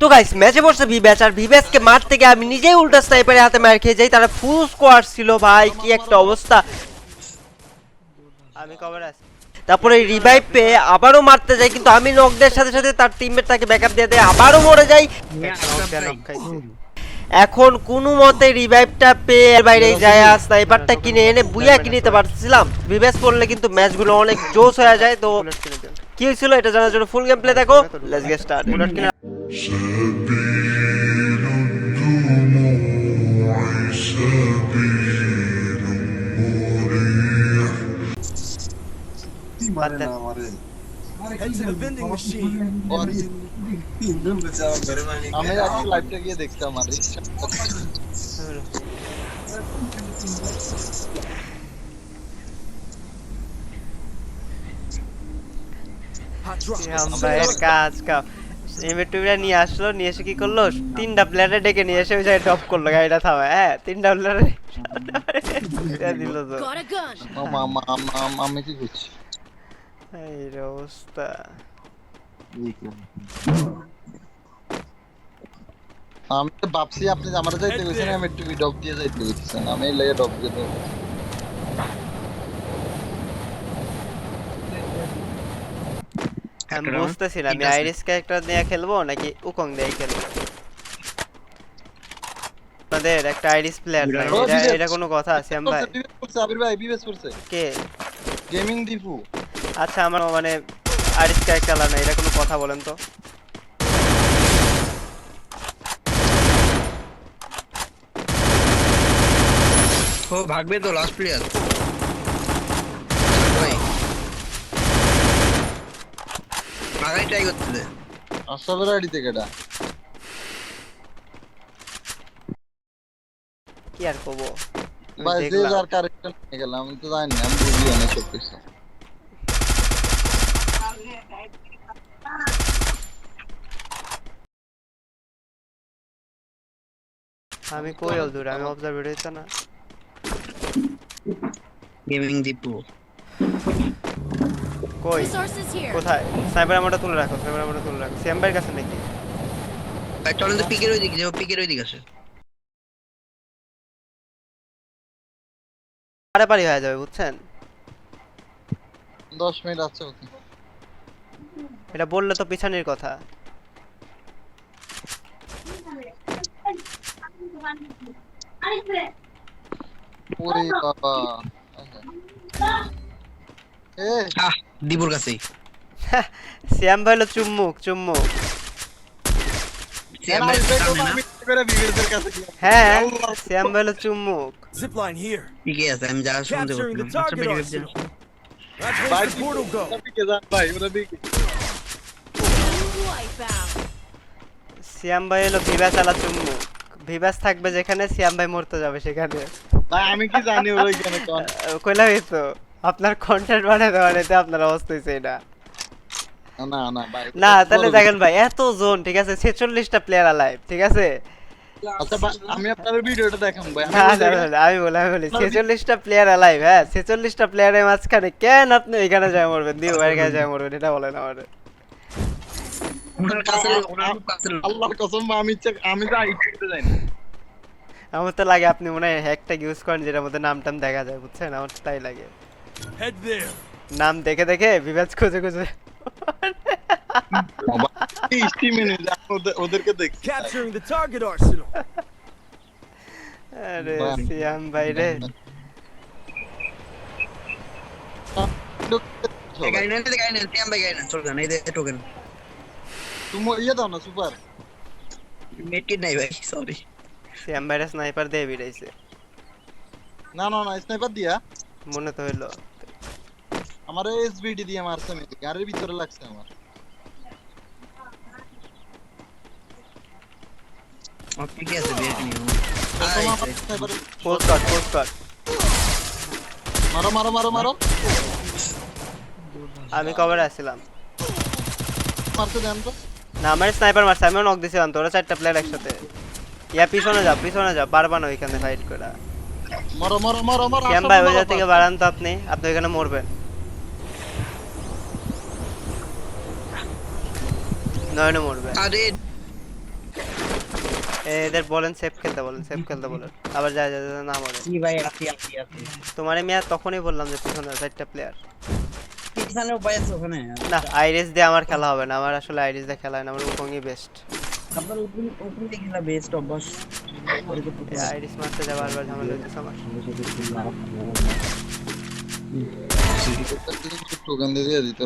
তো গাইস ম্যাচে বসে ভিভ্যাচ আর ভিভ্যাচকে মারতে গিয়ে আমি নিজেই উল্টা স্নাইপারের হাতে মার খেয়ে যাই। তারা ফুল স্কোয়াড ছিল ভাই কি একটা অবস্থা। আমি কভার আছি। তারপরে রিভাইভ পেয়ে আবারও মারতে যাই কিন্তু আমি নকদের সাথে সাথে তার টিমমেট তাকে ব্যাকআপ দিয়ে দেয় আবারও মরে যাই। এখন কোনো মতে রিভাইভটা পেয়ে বাইরে যায় স্নাইপারটা কিনে এনে বুইয়া কিনে নিতে পারছিলাম রিভাইভ করলে কিন্তু ম্যাচগুলো অনেক জোস হয়ে যায় তো কি হয়েছিল এটা জানার জন্য ফুল গেম প্লে দেখো। লেটস গেট স্টার্ট বুলেট কিনে سبيل الدموع سبيل مريح और तीन दिन बचा घर में हमें आपकी लाइफ का ये देखता हमारी हम बाहर का आज का ইনভেন্টরিটা নিয়ে আসলো নিয়ে এসে কি করল? তিনটা প্লেয়ারে ডেকে নিয়ে এসে ওই জায়গায় ড্রপ করল গাড়িটা হ্যাঁ তিনটা প্লেয়ারে দিল তো. আমা- কি করছি? এই অবস্থা। আমি তো ভাবছি আপনি আমার যাইতে গেছেন আমি একটু ডব দিয়ে যাইতে গেছেন আমি লেগে ডব দিয়ে আমি বুঝতেছিলাম আমি আইরিস ক্যারেক্টার দিয়ে খেলব নাকি উকং দিয়ে খেলব আপনাদের একটা আইরিস প্লেয়ার নাই এটা এটা কোনো কথা ভাই করছে, আবির ভাই করছে কে গেমিং দীপু আচ্ছা আমার মানে আইরিস ক্যারেক্টার না এটা কোনো কথা বলেন তো ও ভাগবে তো লাস্ট প্লেয়ার ভাই ভাগাই ট্রাই করতে দে আইডি থেকে এটা। কি আর করব? আমি ভাই যে দেখলাম। যার ক্যারেক্টার নিয়ে গেলাম আমি তো জানি না আমি বুঝি না সব কিছু। আমি কই হল দূর? আমি অবজার্ভ হইতো না। গেমিং দীপু কই? কোথায়? স্নাইপার আমারটা তুলে রাখো স্নাইপার আমারটা তুলে রাখো। ভাইয়ের কাছে নাকি? তো পিকের ওই দিকে যাও পিকের ওই দিকে পারে হয়ে যাবে বুঝছেন? দশ মিনিট আছে ওকে এটা বললে তো পিছানির কথা। ওরে বাবা। এ দীপুর কাছেই শ্যাম ভাই হলো চুম্মুক চুম্মুক। হ্যাঁ শ্যাম ভাই হলো চুম্মুক। Zip line here. পিকে আছে আমি যা শুনতে Capturing the পাচ্ছিলাম। target পেটে arsenal. পেটে That's ভাই where the portal go. ওরা বিকে যান ভাই ওরা বিকে Wipe out. শ্যাম ভাই হলো ভিভা চালা চুম্মুক। ভিভাস থাকবে যেখানে শ্যাম ভাই মরতে যাবে সেখানে। আমি কি জানি কইলাম এই তো আপনার কন্টেন্ট বানাতে বানাতে আপনার অবস্থা হয়েছে এটা। না না ভাই না তাহলে দেখেন ভাই এত জোন ঠিক আছে? ছেচল্লিশটা প্লেয়ার আলাইভ ঠিক আছে? আচ্ছা আমি ভিডিওটা দেখাম ভাই আমি বলি আমি বলি প্লেয়ার হ্যাঁ? প্লেয়ারের মাঝখানে কেন আপনি এখানে যায় মরবেন? দিও কাছে যায় মরবেন এটা বলেন আমার। ওনার কাছে ওনার খুব কাছে আল্লাহর কসম আমি আমি যা করতে যাই না। আমার তো লাগে আপনি মনে হয় হ্যাকটা ইউজ করেন যেটার মধ্যে নাম টাম দেখা যায় বুঝছেন? আমার তাই লাগে। Head there. নাম দেখে দেখে বিভাজ খুঁজে খুঁজে। ওদেরকে দেখছি Capturing the target arsenal. আরে সিয়াম ভাই রে। এই গাড়ি নেন এই গাড়ি নেন টিএম ভাই গাড়ি চল যান এই দে টোকেন তুমি ইয়ে দাও না সুপার মেটকিট নাই ভাই সরি সিয়াম ভাইরে স্নাইপার দিয়ে বিড়াইছে। না না না স্নাইপার দিয়া। মনে তো হইল। আমার এসবিডি দিয়ে মারছে আমি গাড়ির ভিতরে লাগছে আমার। আছে কাট কাট মারো মারো মারো মারো। আমি কভারে আসছিলাম মারতে দেন তো। না আমার স্নাইপার মারছে আমিও নক দিছিলাম তোরা চারটা প্লেয়ার একসাথে। ইয়া পিছনে যা পিছনে যা পারবা না ওইখানে ফাইট করা মারো মারো মারো মারো শ্যাম ভাই ওই জায়গা থেকে বাড়ান তো আপনি? আপনি ওইখানে মরবেন। নয়নে মরবে আরে এদের বলেন সেফ খেলতে বলেন সেফ খেলতে বলেন। আবার যায় যায় যায় না মরে। কি ভাই আছি আছি আছি। তোমার আমি তখনই বললাম যে পিছনে চারটা প্লেয়ার পিছনে উপায় আছে ওখানে। না আইরিস দিয়ে আমার খেলা হবে না। আমার আসলে আইরিস দিয়ে খেলা হয় না। আমার বেস্ট আপনার ওপেন ওপেন দেখি না বেস্ট অভ্যাস বারবার ঝামেলা আমার।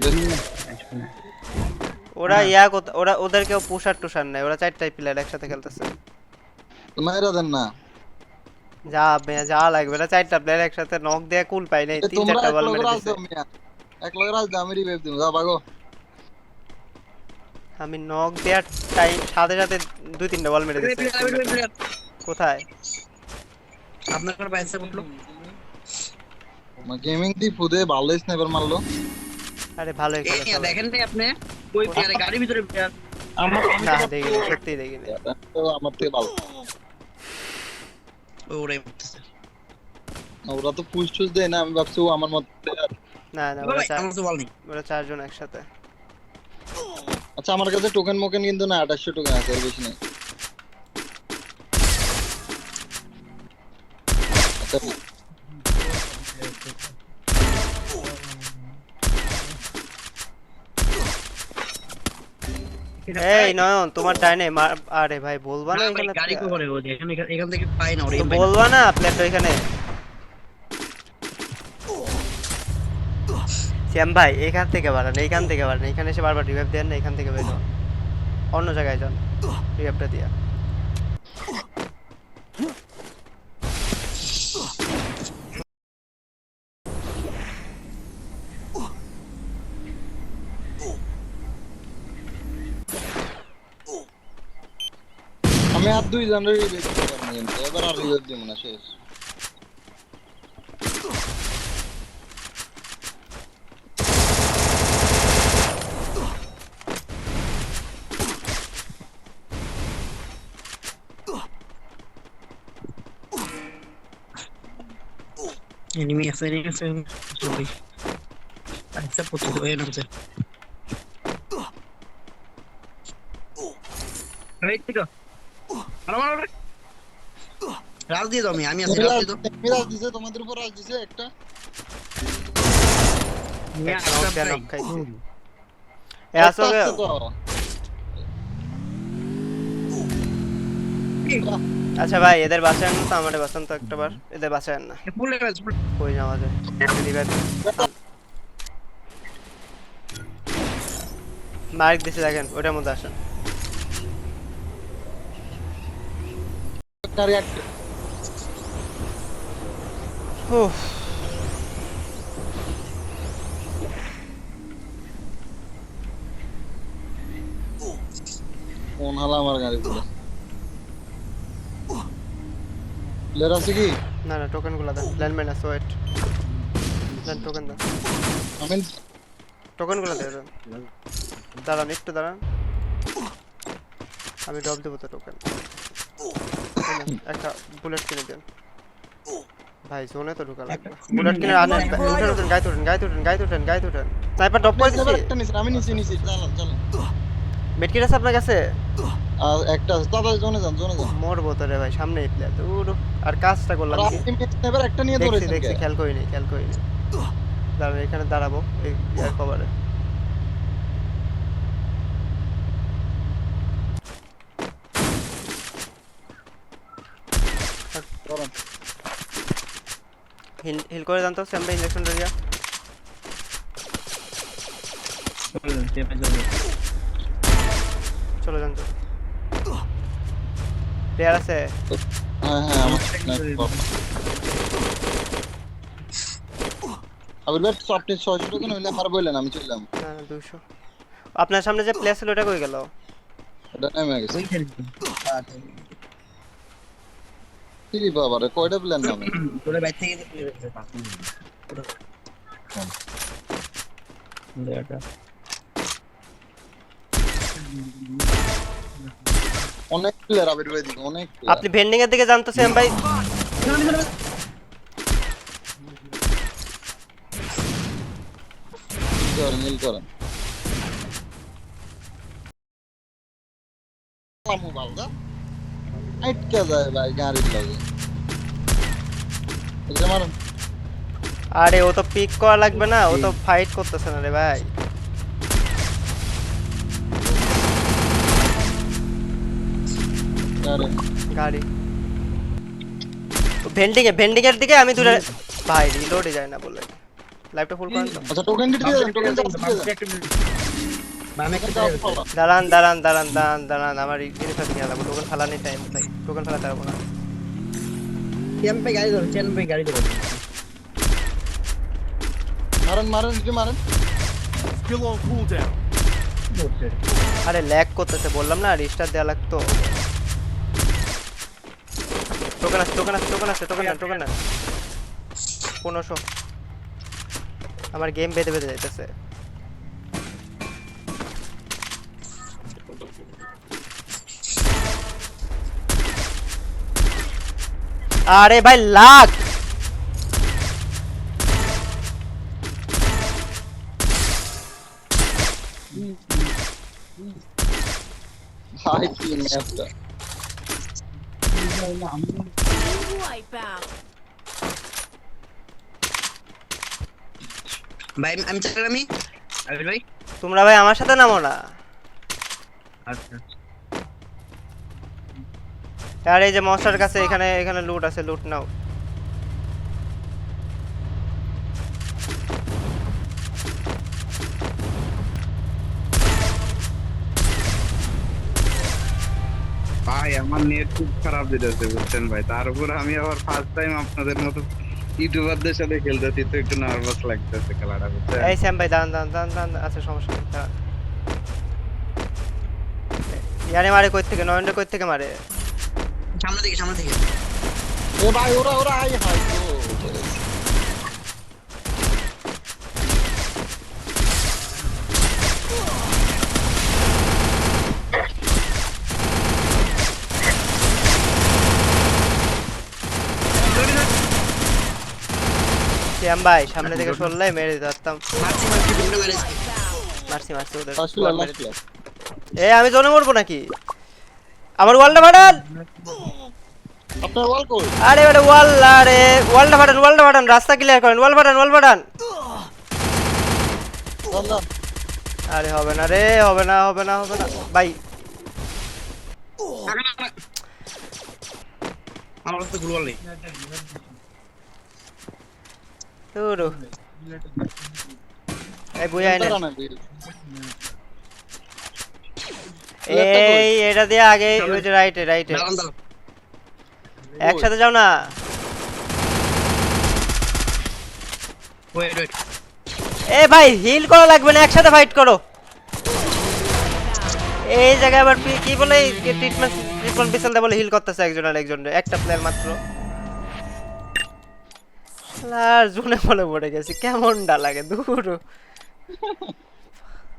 রে ওরা ইয়া কোথা- ওরা ওদেরকেও পুষার টুষার নাই ওরা চারটাই প্লেয়ার একসাথে খেলতেছে। মাইরা দেন না। যা মেয়া যা লাগবে না চারটা প্লেয়ার একসাথে নক দিয়ে কুল পাই নাই তিন চারটা বল মেরে দিছে। এক লগে রাজ দাও আমি রিভাইভ দিমু যা ভাগো আমি নক দেওয়ার টাইম সাথে সাথে দুই তিনটা বল মেরে দিছে। কোথায়? আপনার কোন বাইসে উঠল? গেমিং দি ফুদে ভালো স্নাইপার মারলো। আরে ভালোই খেলে দেখেন নাই আপনি? ওই প্লেয়ারে গাড়ির ভিতরে প্লেয়ার আমার না দেখিনি সত্যি দেখিনি। তো আমার থেকে ভালো। করতেছে ওরা তো পুশ টুস দেয় না আমি ভাবছি ও আমার মত না না ওরা ওরা চারজন একসাথে। আচ্ছা আমার কাছে টোকেন মোকেন কিন্তু না আঠাশশো টোকেন আছে এর বেশি নেই আচ্ছা এই নয়ন তোমার ডাইনে আরে ভাই বলবা না এখানে গাড়ি? করে ওই এখানে এখান থেকে পাই না ওরে বলবা না প্লেয়ারটা এখানে শ্যাম ভাই, এখান থেকে বাড়ান এইখান থেকে বাড়ান, এখানে এসে বারবার রিভাইভ দেন না, এখান থেকে বের। অন্য জায়গায় যান রিভাইভটা দিয়া আমি আর দুই জনের রিভাইভ পারব কিন্তু এবার আর রিভাইভ দিব না, শেষ এনিমি আছে এনিমি আছে সরি আচ্ছা পুত্র ওই নামছে। রাজ দিয়ে দাও আমি আমি আছি রাজ দিয়ে দাও মিরাজ দিছে তোমাদের উপর রাজ দিছে একটা। এ আসো গে। আচ্ছা ভাই এদের বাঁচান তো আমাদের বাঁচান তো একটা বার এদের বাঁচান না। ফুল ফুল কই যাওয়া যায়? রিভাইভ মার্ক দিছে দেখেন ওটার মধ্যে আসেন। উফ। কোন হালা আমার গাড়ি পুরো প্লেয়ার আছে কি না না টোকেনগুলো দেন। ল্যান্ডম্যান আছে ওয়েট দেন টোকেন দেন। আমি টোকেনগুলো দেন। দাঁড়ান একটু দাঁড়ান। আমি ড্রপ দেবো তো টোকেন একটা বুলেট কিনে দেন। ভাই জোনে তো ঢুকা লাগবে। বুলেট কিনে আনেন উঠেন উঠেন গায়ে উঠেন গায়ে উঠেন গায়ে উঠেন গায়ে উঠেন স্নাইপার ড্রপ করে নিছি আমি নিছি নিছি। চালান চালান। মেডকিট আছে আপনার কাছে? আর একটা দাদা জোনে যান জোনে যান। মরবো তো রে ভাই সামনে প্লেয়ার দূর আর কাজটা করলাম কি? এবার একটা নিয়ে দেখছি ধরেছেন দেখছি? খেয়াল করিনি খেয়াল করিনি। দাঁড়ান এখানে দাঁড়াবো এই ইয়ার কভারে হিল হিল করে জানতো স্যামটা ইঞ্জেকশন এরিয়া চলে যান তো। প্লেয়ার আছে। হ্যাঁ হ্যাঁ আবির ভাই আপনি ছয়শো টাকা হইলে আমার বললেন আমি চললাম না না দুশো। আপনার সামনে যে প্লেয়ার ছিল ওটা কই গেল? এটা নেমে গেছে। ওই খেলি কি বাবা রে কয়টা নামে তোরে বাইরে থেকে অনেক প্লেয়ার আবির ভাই দিকে অনেক আপনি ভেন্ডিং এর দিকে জানতো স্যাম ভাই? নীল করেন আমু বালদা আটকে যায় ভাই গাড়ির লাগে। এই যে মারুন আরে ও তো পিক করা লাগবে না ও তো ফাইট করতেছে না রে ভাই। গাড়ি। ভেন্ডিং এ ভেন্ডিং এর দিকে আমি দূরে ভাই রিলোডে যায় না বলে লাইভটা ফুল করেন আচ্ছা টোকেন দিতে দেন টোকেন দিতে দেন বামে একটা এটা off করো। দাঁড়ান দাঁড়ান দাঁড়ান দাঁড়ান দাঁড়ান আমার দিকে লাগবো টোকেন ফালানি টাইম তাই টোকেন ফালাতে পারব না। গাড়ি ধরো গাড়ি ধরো। মারেন মারেন যদি মারেন। Still on cooldown. আরে ল্যাগ করতেছে বললাম না রিস্টার দেওয়া লাগতো। টোকেন আছে টোকেন আছে টোকেন আছে টোকেন না টোকেন না পনেরোশো আমার গেম বেঁধে বেঁধে যাইতেছে আরে ভাই লাখ ভাই কি ম্যাপটা. ভাই আমি- আমি আমি আবির ভাই। তোমরা ভাই আমার সাথে নামো না। আচ্ছা আর এই যে মশার কাছে এখানে এখানে লুট আছে লুট নাও। ভাই আমার নেট খুব খারাপ দিতেছে বুঝছেন ভাই? তার উপর আমি আবার ফার্স্ট টাইম আপনাদের মতো ইউটিউবারদের সাথে খেলতেছি তো একটু নার্ভাস লাগতেছে খেলাটা বুঝছেন? এই স্যাম ভাই দান দান দান দান আচ্ছা সমস্যা নেই ইয়ারে মারে কই থেকে নয়নটা কই থেকে মারে? সামনে থেকে সামনে থেকে ওরা ভাই ওরা ওরা আই হাই গো শ্যাম ভাই সামনে থেকে সরলে মেরে দিতে পারতাম। মারছি মারছি দুটো মারছি মারছি। ওদের এ আমি জনে মরবো নাকি? আমার ওয়ালটা ফাটান! আপনার ওয়াল কই? আরে বেটা ওয়াল আরে ওয়ালটা ফাটান ওয়ালটা ফাটান রাস্তা ক্লিয়ার করেন ওয়াল ফাটান ওয়াল ফাটান। আরে হবে না রে হবে না হবে না হবে না। ভাই। আমার তো গ্লোবাল নেই তুরু এই বই আইনে দাঁড়া না বিল এই এটা দিয়ে আগে ওই যে রাইটে রাইটে দাঁড়ান দাঁড়ান। একসাথে যাও না। এ ভাই হিল করা লাগবে না একসাথে ফাইট করো। এই জায়গায় আবার কি বলে ট্রিটমেন্ট ট্রিটমেন্ট বিশাল বলে হিল করতেছে একজন আর একজন একটা প্লেয়ার মাত্র। জুনে বলে পড়ে গেছি। কেমনটা লাগে? দূর